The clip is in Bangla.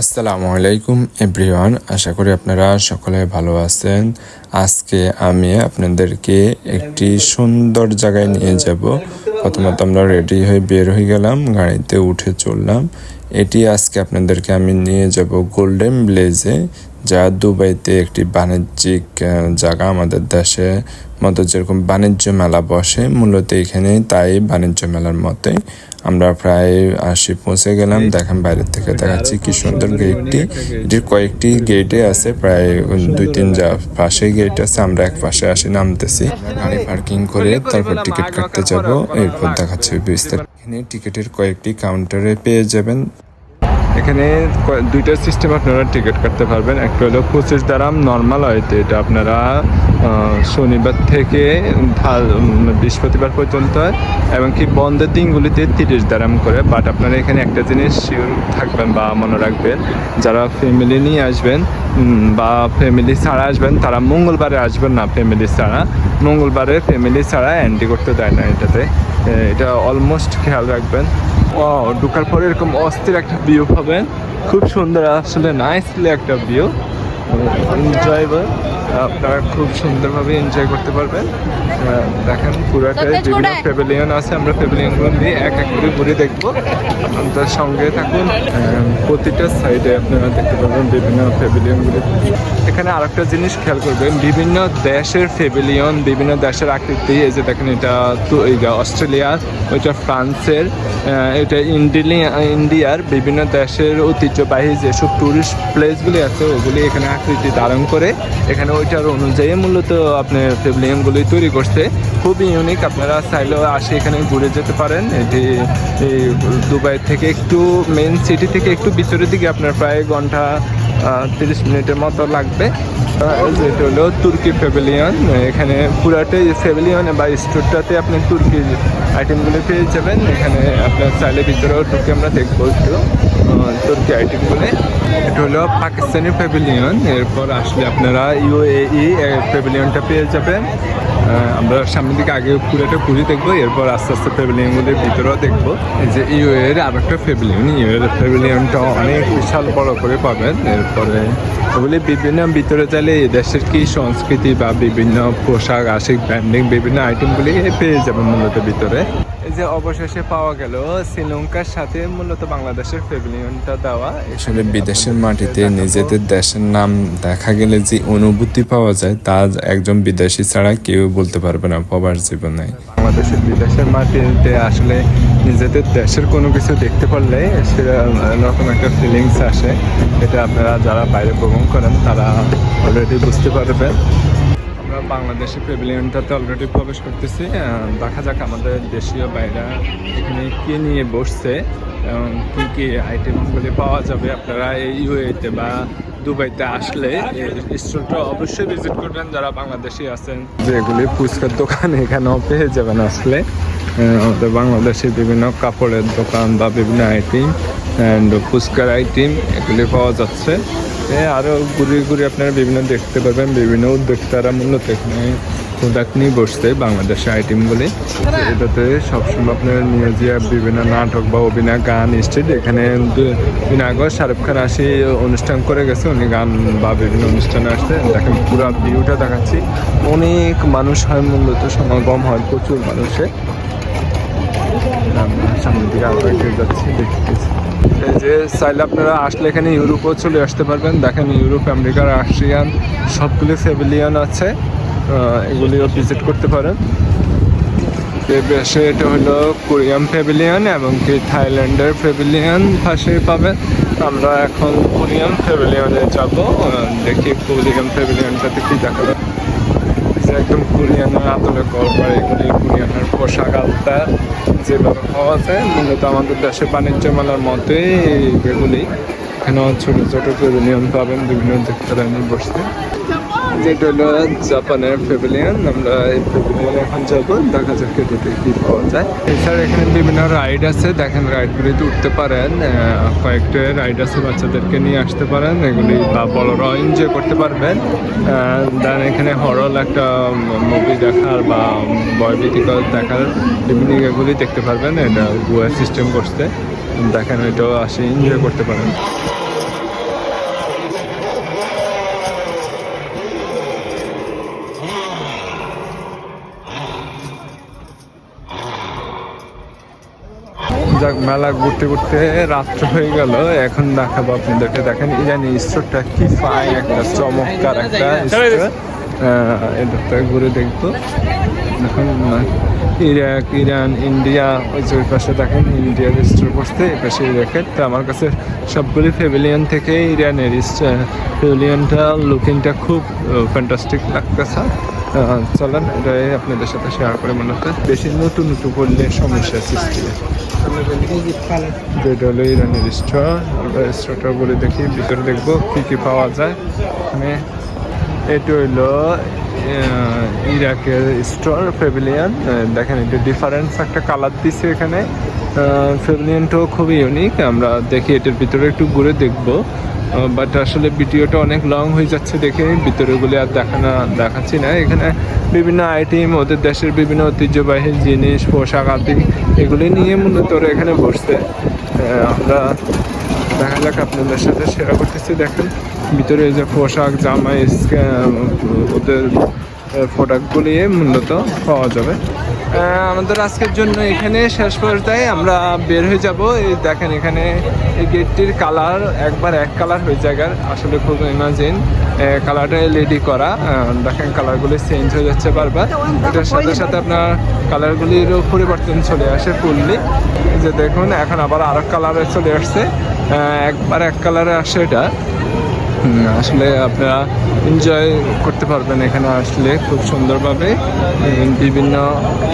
আসসালামু আলাইকুম, এভরিওয়ান। আশা করি আপনারা সকলে ভালো আছেন। আজকে আমি আপনাদেরকে একটি সুন্দর জায়গায় নিয়ে যাব। প্রথমত আমরা রেডি হয়ে বের হয়ে গেলাম, গাড়িতে উঠে চললাম। এটি আজকে আপনাদেরকে আমি নিয়ে যাব গোল্ডেন ব্লেজে যা দুবাইতে একটি বাণিজ্যিক জায়গা আমাদের দেশে মতো যেরকম বাণিজ্য মেলা বসে মূলত এখানে তাই বাণিজ্য মেলার মতে আমরা প্রায় আসি পৌঁছে গেলাম। দেখেন বাইরের থেকে দেখাচ্ছি কি সুন্দর গেটটি এটির কয়েকটি গেটে আছে প্রায় দুই তিন যা পাশে গেট আছে আমরা এক পাশে আসি নামতেছি গাড়ি পার্কিং করে তারপর টিকিট কাটতে যাব এরপর দেখাচ্ছি বিস্তারিত। এখানে টিকিটের কয়েকটি কাউন্টারে পেয়ে যাবেন। এখানে দুইটা সিস্টেম আপনারা টিকিট কাটতে পারবেন। একটা হলো পঁচিশ দারাম নর্মাল হয়তো এটা আপনারা শনিবার থেকে বৃহস্পতিবার পর্যন্ত এবং কি বন্ধের দিনগুলিতে তিরিশ দারাম করে। বাট আপনারা এখানে একটা জিনিস শিওর থাকবেন বা মনে রাখবেন, যারা ফ্যামিলি নিয়ে আসবেন বা ফ্যামিলি ছাড়া আসবেন, তারা মঙ্গলবারে আসবেন না ফ্যামিলি ছাড়া। মঙ্গলবারে ফ্যামিলি ছাড়া এন্ট্রি করতে দেয় না এটাতে। এটা অলমোস্ট খেয়াল রাখবেন। ঢোকার পরে এরকম অস্থির একটা ভিউ পাবেন। খুব সুন্দর আসলে নাইসলি একটা ভিউ এনজয়েবল আপনারা খুব সুন্দরভাবে এনজয় করতে পারবেন। দেখেন পুরাটাই বিভিন্ন প্যাভিলিয়ন আছে আমরা প্যাভিলিয়নগুলো দিয়ে এক এক করে ঘুরে দেখব। আপনাদের সঙ্গে থাকুন। প্রতিটা সাইডে আপনারা দেখতে পাবেন বিভিন্ন প্যাভিলিয়নগুলো এখানে আরেকটা জিনিস খেয়াল করবেন বিভিন্ন দেশের প্যাভিলিয়ন বিভিন্ন দেশের আকৃতি এই যে দেখেন এটা তো অস্ট্রেলিয়ার ওইটা ফ্রান্সের এটা ইন্ডিলি- ইন্ডিয়ার বিভিন্ন দেশের ঐতিহ্যবাহী যেসব ট্যুরিস্ট প্লেসগুলি আছে ওগুলি এখানে আকৃতি ধারণ করে, এখানে ওইটার অনুযায়ী মূলত আপনার প্যাভিলিয়নগুলি তৈরি করছে। খুবই ইউনিক আপনারা চাইলেও আসে এখানে ঘুরে যেতে পারেন। এটি দুবাই থেকে একটু মেন সিটি থেকে একটু ভিতরের দিকে আপনার প্রায় ঘণ্টা তিরিশ মিনিটের মতো লাগবে। আহ, এই যে এটা হলো তুর্কি প্যাভিলিয়ন এখানে পুরাটাই প্যাভিলিয়ন বা স্টোরটাতে আপনি তুর্কি আইটেমগুলো পেয়ে যাবেন। এখানে আপনার চাইলে ভিতরেও ঢুকে আমরা দেখব একটু তুর্কি আইটেমগুলো এটা হলো পাকিস্তানি প্যাভিলিয়ন এরপর আসলে আপনারা ইউএই প্যাভিলিয়নটা পেয়ে যাবেন। আমরা সামনের দিকে আগে পুরোটা পুজো দেখব, এরপর আস্তে আস্তে প্যাভিলিয়নগুলির ভিতরেও দেখব। যে ইউ এর আর একটা প্যাভিলিয়ন ইউ এর প্যাভিলিয়নটা অনেক বিশাল বড় করে পাবেন, এরপরে ওগুলি বিভিন্ন ভিতরে চাইলে দেশের কি সংস্কৃতি বা বিভিন্ন পোশাক আশিক ব্র্যান্ডিং বিভিন্ন আইটেমগুলি পেয়ে যাবেন মূলত ভিতরে। এই যে অবশেষে পাওয়া গেল শ্রীলঙ্কার সাথে মূলত বাংলাদেশের প্যাভিলিয়নটা দেওয়া। আসলে বিদেশের মাটিতে নিজেদের দেশের নাম দেখা গেলে যে অনুভূতি পাওয়া যায় তা একজন বিদেশি ছাড়া কেউ বলতে পারবে না প্রবাস জীবনে। বাংলাদেশের বিদেশের মাটিতে আসলে নিজেদের দেশের কোনো কিছু দেখতে পারলে সেরকম একটা ফিলিংস আসে। এটা আপনারা যারা বাইরে ভ্রমণ করেন, তারা অলরেডি বুঝতে পারবেন আমরা বাংলাদেশের প্যাভিলিয়নটাতে অলরেডি প্রবেশ করতেছি। দেখা যাক আমাদের দেশীয় বাইরা এখানে কি নিয়ে বসছে এবং কি কি আইটেমগুলি পাওয়া যাবে। আপনারা এই ইউএতে বা দুবাইতে আসলে স্টোরটা অবশ্যই ভিজিট করবেন। যারা বাংলাদেশি আছেন, যেগুলি ফুচকার দোকান এখানেও পেয়ে যাবেন আসলে। আমাদের বাংলাদেশে বিভিন্ন কাপড়ের দোকান বা বিভিন্ন আইটেম অ্যান্ড ফুচকার আইটেম এগুলি পাওয়া যাচ্ছে। আরও ঘুরে ঘুরে আপনারা বিভিন্ন দেখতে পাবেন বিভিন্ন উদ্যোক্তারা মূলত এখানে প্রোডাক্ট নিয়ে বসছে বাংলাদেশের আইটেমগুলি এটাতে সবসময় আপনার মিউজিয়াম বিভিন্ন নাটক বা অভিনয় গান স্টেজ এখানে দু- দিন আগে শাহরুখ খান আসি অনুষ্ঠান করে গেছে, উনি গান বা বিভিন্ন অনুষ্ঠানে আসছে। দেখেন পুরো ভিউটা দেখাচ্ছি। অনেক মানুষ হয় মূলত, সমাগম হয় প্রচুর আমরা সামনের দিকে এগিয়ে যাচ্ছি, দেখতেছি। যে চাইলে আপনারা আসলে এখানে ইউরোপও চলে আসতে পারবেন। দেখেন ইউরোপ আমেরিকার রাশিয়ান, সবগুলি প্যাভিলিয়ন আছে। এগুলিও ভিজিট করতে পারেন। পাশে এটা হলো কোরিয়ান প্যাভিলিয়ন এবং কি থাইল্যান্ডের প্যাভিলিয়ন পাশে পাবেন। আমরা এখন কোরিয়ান প্যাভিলিয়নে যাব। দেখি কোরিয়ান প্যাভিলিয়নটাতে কি দেখা যায়। একদম কোরিয়ানের আদলে করবার এগুলি কোরিয়ানের পোশাক আলতা। যেভাবে পাওয়া যায় মূলত আমাদের দেশে বাণিজ্য মেলার মতে এগুলি। এখানেও ছোটো ছোটো প্রয়োজনীয় পাবেন বিভিন্ন দেখতে বসতে যেটা হলো জাপানের প্যাভিলিয়ন আমরা এই প্যাভিলিয়নে এখন যাব, দেখা যাক এটাতে কি পাওয়া যায়। এছাড়া এখানে বিভিন্ন রাইড আছে, দেখেন রাইডগুলিতে উঠতে পারেন কয়েকটা রাইড আছে বাচ্চাদেরকে নিয়ে আসতে পারেন, এগুলি বা বড়রাও এনজয় করতে পারবেন। দেন এখানে হরল একটা মুভি দেখার বা ভয়ভীতিকর দেখার বিভিন্ন এগুলি দেখতে পারবেন, এটা গুয়া সিস্টেম করতে দেখেন এটাও আসে এনজয় করতে পারেন। যাক মেলা ঘুরতে ঘুরতে রাত্র হয়ে গেল। এখন দেখাবো আপনাদেরকে। দেখেন ইরানি স্টোরটা কি ফাইন একটা চমৎকার একটা স্টোর। এটা ঘুরে দেখব। দেখুন ইরাক ইরান ইন্ডিয়া ওই যে ওই পাশে দেখেন ইন্ডিয়ার স্টোর বসতে এই পাশে দেখেন। তো আমার কাছে সবগুলি ফেভিলিয়ন থেকে ইরানের ফেভিলিয়নটা লুকিংটা খুব ফ্যান্টাস্টিক লাগতেছে। চলেন, এটাই আপনাদের সাথে শেয়ার করে মনে হচ্ছে। বেশি নতুন নতুন করলে সমস্যা সৃষ্টি। যেটা হলো ইরানের স্টোর, আমরা স্টোরটা বলে দেখি, ভিতরে দেখব কী কী পাওয়া যায়। এখানে এটা হইল ইরাকের স্টোর প্যাভিলিয়ন দেখেন, এটা ডিফারেন্স একটা কালার দিচ্ছে এখানে। প্যাভিলিয়নটাও খুবই ইউনিক আমরা দেখি এটার ভিতরে একটু ঘুরে দেখব। বাট আসলে ভিডিওটা অনেক লং হয়ে যাচ্ছে দেখে। ভিতরেগুলি আর দেখানো দেখাচ্ছি না। এখানে বিভিন্ন আইটেম ওদের দেশের বিভিন্ন ঐতিহ্যবাহী জিনিস, পোশাক, আদি, এগুলি নিয়ে মূলত ওরা এখানে বসছে। আমরা দেখা যাক আপনাদের সাথে শেয়ার করতেছি। দেখেন, ভিতরে যে পোশাক, জামা ওদের প্রোডাক্টগুলি মূলত পাওয়া যাবে। আমাদের আজকের জন্য এখানে শেষ পর্যায়ে আমরা বের হয়ে যাব। এই দেখেন এখানে এই গেটটির কালার একবার এক কালার হয়ে যায় আসলে খুব ইমাজিন কালারটা এলইডি করা। দেখেন কালারগুলি চেঞ্জ হয়ে যাচ্ছে বারবার। এটার সাথে সাথে আপনার কালারগুলিরও পরিবর্তন চলে আসে ফুললি যে দেখুন, এখন আবার আরও কালারে চলে আসছে। একবার এক কালারে আসে এটা। আসলে আপনারা এনজয় করতে পারবেন এখানে আসলে খুব সুন্দরভাবে। বিভিন্ন